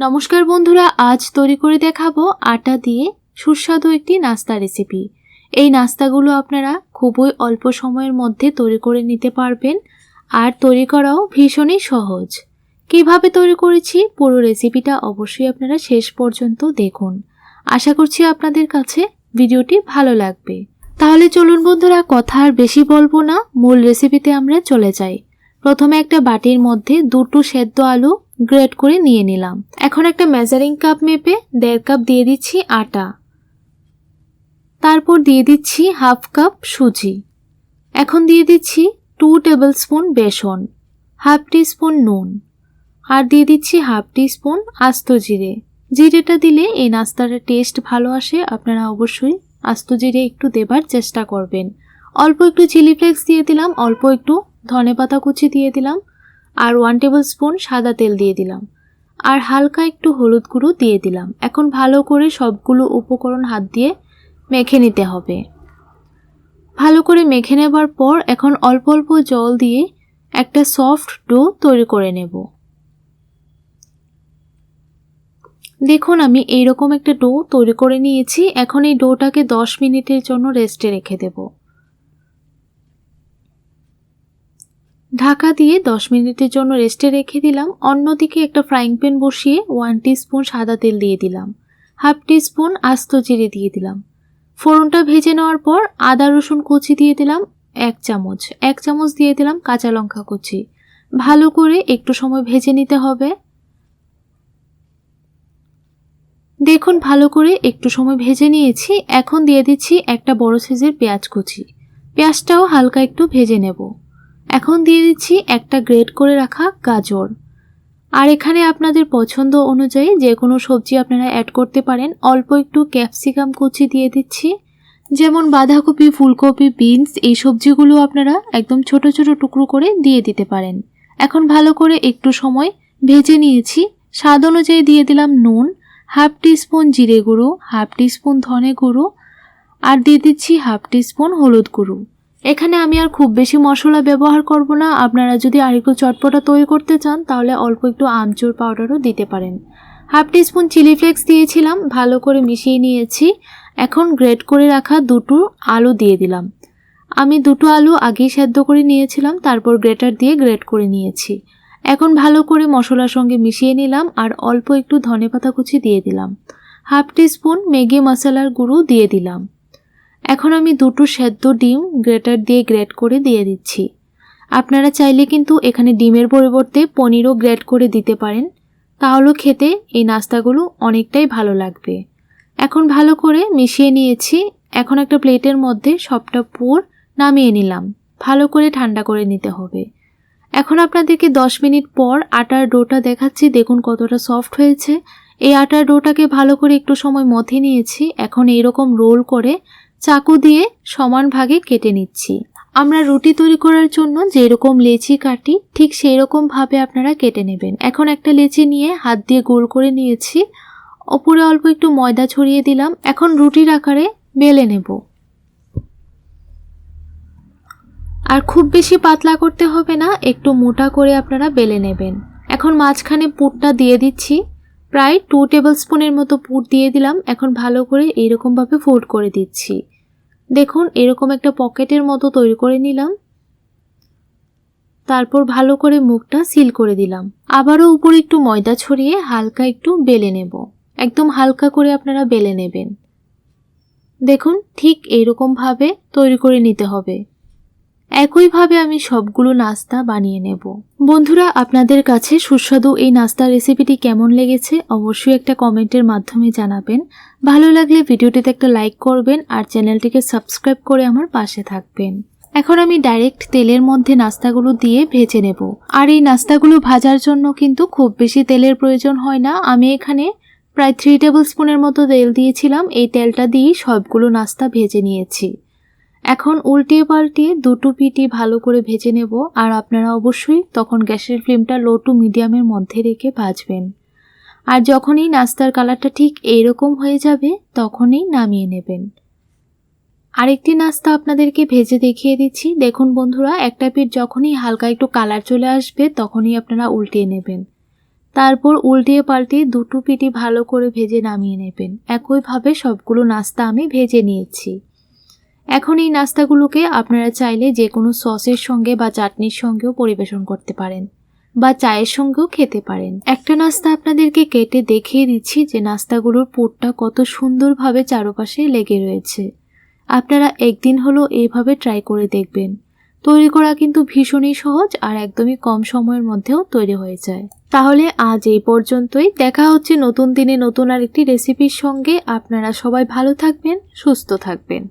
নমস্কার বন্ধুরা, আজ তৈরি করে দেখাবো আটা দিয়ে সুস্বাদু একটি নাস্তা রেসিপি এই নাস্তাগুলো আপনারা খুবই অল্প সময়ের মধ্যে তৈরি করে নিতে পারবেন আর তৈরি করাও ভীষণই সহজ। কীভাবে তৈরি করেছি পুরো রেসিপিটা অবশ্যই আপনারা শেষ পর্যন্ত দেখুন। আশা করছি আপনাদের কাছে ভিডিওটি ভালো লাগবে। তাহলে চলুন বন্ধুরা, কথা আর বেশি বলব না, মূল রেসিপিতে আমরা চলে যাই। প্রথমে একটা বাটির মধ্যে দুটো সেদ্ধ আলু গ্রেট করে নিয়ে নিলাম। এখন একটা মেজারিং কাপ মেপে দেড় কাপ দিয়ে দিচ্ছি আটা। তারপর দিয়ে দিচ্ছি হাফ কাপ সুজি। এখন দিয়ে দিচ্ছি টু টেবিল স্পুন বেসন হাফ টি স্পুন নুন আর দিয়ে দিচ্ছি হাফ টি স্পুন আস্ত জিরে। জিরেটা দিলে এই নাস্তার টেস্ট ভালো আসে, আপনারা অবশ্যই আস্ত জিরে একটু দেবার চেষ্টা করবেন। অল্প একটু চিলি ফ্লেক্স দিয়ে দিলাম, অল্প একটু ধনে পাতা কুচি দিয়ে দিলাম। আর ওয়ান টেবিল স্পুন সাদা তেল দিয়ে দিলাম। আর হালকা একটু হলুদ গুঁড়ো দিয়ে দিলাম। এখন ভালো করে সবগুলো উপকরণ হাত দিয়ে মেখে নিতে হবে। ভালো করে মেখে নেবার পর এখন অল্প অল্প জল দিয়ে একটা সফট ডো তৈরি করে নেব। দেখুন, আমি এইরকম একটা ডো তৈরি করে নিয়েছি। এখন এই ডোটাকে দশ মিনিটের জন্য রেস্টে রেখে দেবো। ঢাকা দিয়ে 10 মিনিটের জন্য রেস্টে রেখে দিলাম। অন্যদিকে একটা ফ্রাইং প্যান বসিয়ে ওয়ান স্পুন সাদা তেল দিয়ে দিলাম। হাফ স্পুন আস্ত জিরে দিয়ে দিলাম। ফোড়নটা ভেজে নেওয়ার পর আদা, রসুন কুচি দিয়ে দিলাম এক চামচ। এক চামচ দিয়ে দিলাম কাঁচা লঙ্কা কুচি। ভালো করে একটু সময় ভেজে নিতে হবে। দেখুন, ভালো করে একটু সময় ভেজে নিয়েছি। এখন দিয়ে দিচ্ছি একটা বড় সাইজের পেঁয়াজ কুচি। পেঁয়াজটাও হালকা একটু ভেজে নেব। এখন দিয়ে দিচ্ছি একটা গ্রেড করে রাখা গাজর। আর এখানে আপনাদের পছন্দ অনুযায়ী যে কোনো সবজি আপনারা অ্যাড করতে পারেন। অল্প একটু ক্যাপসিকাম কুচি দিয়ে দিচ্ছি। যেমন বাঁধাকপি, ফুলকপি বিনস এই সবজিগুলো আপনারা একদম ছোট ছোট টুকরো করে দিয়ে দিতে পারেন। এখন ভালো করে একটু সময় ভেজে নিয়েছি। স্বাদ অনুযায়ী দিয়ে দিলাম নুন, হাফ স্পুন জিরে গুঁড়ো, হাফ স্পুন ধনে গুঁড়ো, আর দিয়ে দিচ্ছি হাফ স্পুন হলুদ গুঁড়ো। এখানে আমি আর খুব বেশি মশলা ব্যবহার করব না। আপনারা যদি আর একটু চটপটা তৈরি করতে চান, তাহলে অল্প একটু আমচুর পাউডারও দিতে পারেন। হাফ স্পুন চিলি ফ্লেক্স দিয়েছিলাম, ভালো করে মিশিয়ে নিয়েছি। এখন গ্রেট করে রাখা দুটো আলু দিয়ে দিলাম। আমি দুটো আলু আগেই সেদ্ধ করে নিয়েছিলাম, তারপর গ্রেটার দিয়ে গ্রেট করে নিয়েছি। এখন ভালো করে মশলার সঙ্গে মিশিয়ে নিলাম আর অল্প একটু ধনে পাতা কুচি দিয়ে দিলাম। হাফ স্পুন ম্যাগি মশলার গুঁড়ো দিয়ে দিলাম। এখন আমি দুটো সেদ্ধ ডিম গ্রেটার দিয়ে গ্রেট করে দিয়ে দিচ্ছি। আপনারা চাইলে কিন্তু এখানে ডিমের পরিবর্তে পনিরও গ্রেট করে দিতে পারেন। তাহলেও খেতে এই নাস্তাগুলো অনেকটাই ভালো লাগবে। এখন ভালো করে মিশিয়ে নিয়েছি। এখন একটা প্লেটের মধ্যে সবটা পুর নামিয়ে নিলাম। ভালো করে ঠান্ডা করে নিতে হবে। এখন আপনাদেরকে দশ মিনিট পর আটার ডোটা দেখাচ্ছি। দেখুন কতটা সফট হয়েছে। এই আটার ডোটাকে ভালো করে একটু সময় মথে নিয়েছি। এখন এইরকম রোল করে চাকু দিয়ে সমান ভাগে কেটে নিচ্ছি। আমরা রুটি তৈরি করার জন্য যেরকম লেচি কাটি, ঠিক সেই রকম ভাবে আপনারা কেটে নেবেন। এখন একটা লেচি নিয়ে হাত দিয়ে গোল করে নিয়েছি। ওপরে অল্প একটু ময়দা ছড়িয়ে দিলাম। এখন রুটির আকারে বেলে নেব। আর খুব বেশি পাতলা করতে হবে না, একটু মোটা করে আপনারা বেলে নেবেন। এখন মাঝখানে পুরটা দিয়ে দিচ্ছি। প্রায় টু টেবিল স্পুনের মতো পুর দিয়ে দিলাম। এখন ভালো করে এইরকমভাবে ফোল্ড করে দিচ্ছি। দেখুন, এরকম একটা পকেটের মতো তৈরি করে নিলাম। তারপর ভালো করে মুখটা সিল করে দিলাম। আবারও উপরে একটু ময়দা ছড়িয়ে হালকা একটু বেলে নেব। একদম হালকা করে আপনারা বেলে নেবেন। দেখুন, ঠিক এইরকমভাবে তৈরি করে নিতে হবে। একইভাবে আমি সবগুলো নাস্তা বানিয়ে নেব। বন্ধুরা, আপনাদের কাছে সুস্বাদু এই নাস্তা রেসিপিটি কেমন লেগেছে অবশ্যই একটা কমেন্টের মাধ্যমে জানাবেন। ভালো লাগলে ভিডিওটিতে একটা লাইক করবেন আর চ্যানেলটিকে সাবস্ক্রাইব করে আমার পাশে থাকবেন। এখন আমি ডাইরেক্ট তেলের মধ্যে নাস্তাগুলো দিয়ে ভেজে নেব। আর এই নাস্তাগুলো ভাজার জন্য কিন্তু খুব বেশি তেলের প্রয়োজন হয় না। আমি এখানে প্রায় থ্রি টেবিল স্পুনের মতো তেল দিয়েছিলাম। এই তেলটা দিয়েই সবগুলো নাস্তা ভেজে নিয়েছি। এখন উল্টিয়ে পাল্টিয়ে দুটো পিটি ভালো করে ভেজে নেব, আর আপনারা অবশ্যই তখন গ্যাসের ফ্লেমটা লো টু মিডিয়ামের মধ্যে রেখে ভাজবেন। আর যখনই নাস্তার কালারটা ঠিক এইরকম হয়ে যাবে, তখনই নামিয়ে নেবেন। আরেকটি নাস্তা আপনাদেরকে ভেজে দেখিয়ে দিচ্ছি। দেখুন বন্ধুরা, একটা পিঠ যখনই হালকা একটু কালার চলে আসবে, তখনই আপনারা উল্টিয়ে নেবেন। তারপর উল্টিয়ে পাল্টিয়ে দুটো পিটি ভালো করে ভেজে নামিয়ে নেবেন। একইভাবে সবগুলো নাস্তা আমি ভেজে নিয়েছি। এখন এই নাস্তাগুলোকে আপনারা চাইলে যে কোনো সসের সঙ্গে বা চাটনির সঙ্গেও পরিবেশন করতে পারেন বা চায়ের সঙ্গেও খেতে পারেন। একটা নাস্তা আপনাদেরকে কেটে দেখিয়ে দিচ্ছি যে নাস্তাগুলোর পুরটা কত সুন্দরভাবে চারপাশে লেগে রয়েছে। আপনারা একদিন হলো এইভাবে ট্রাই করে দেখবেন। তৈরি করা কিন্তু ভীষণই সহজ আর একদমই কম সময়ের মধ্যেও তৈরি হয়ে যায়। তাহলে আজ এই পর্যন্তই। দেখা হচ্ছে নতুন দিনে নতুন আরেকটি রেসিপির সঙ্গে। আপনারা সবাই ভালো থাকবেন, সুস্থ থাকবেন।